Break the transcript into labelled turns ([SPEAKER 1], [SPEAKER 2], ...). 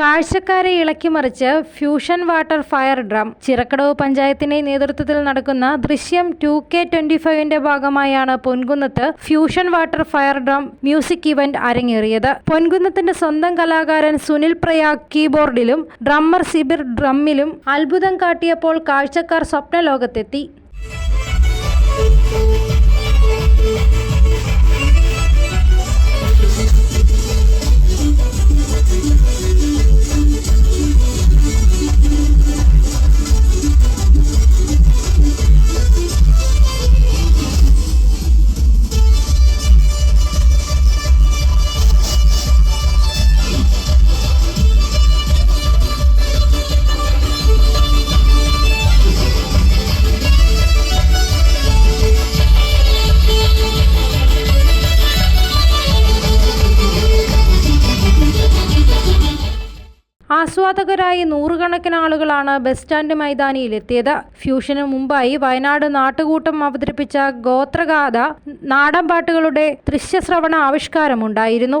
[SPEAKER 1] കാഴ്ചക്കാരെ ഇളക്കിമറിച്ച് fusion water fire drum. Chirakkadavu പഞ്ചായത്തിന്റെ നേതൃത്വത്തിൽ നടക്കുന്ന ദൃശ്യം ടു കെ ട്വന്റി ഫൈവിന്റെ ഭാഗമായാണ് പൊൻകുന്നത്ത് fusion water fire drum music event അരങ്ങേറിയത്. പൊൻകുന്നത്തിന്റെ സ്വന്തം കലാകാരൻ സുനിൽ പ്രയാഗ് കീബോർഡിലും ഡ്രമ്മർ സിബിർ ഡ്രമ്മിലും അത്ഭുതം കാട്ടിയപ്പോൾ കാഴ്ചക്കാർ സ്വപ്നലോകത്തെത്തി. ആസ്വാദകരായി നൂറുകണക്കിന് ആളുകളാണ് ബസ് സ്റ്റാൻഡ് മൈതാനിയിലെത്തിയത്. ഫ്യൂഷന് മുമ്പായി വയനാട് നാട്ടുകൂട്ടം അവതരിപ്പിച്ച ഗോത്രഗാഥ നാടൻ പാട്ടുകളുടെ ദൃശ്യശ്രവണ ആവിഷ്കാരമുണ്ടായിരുന്നു.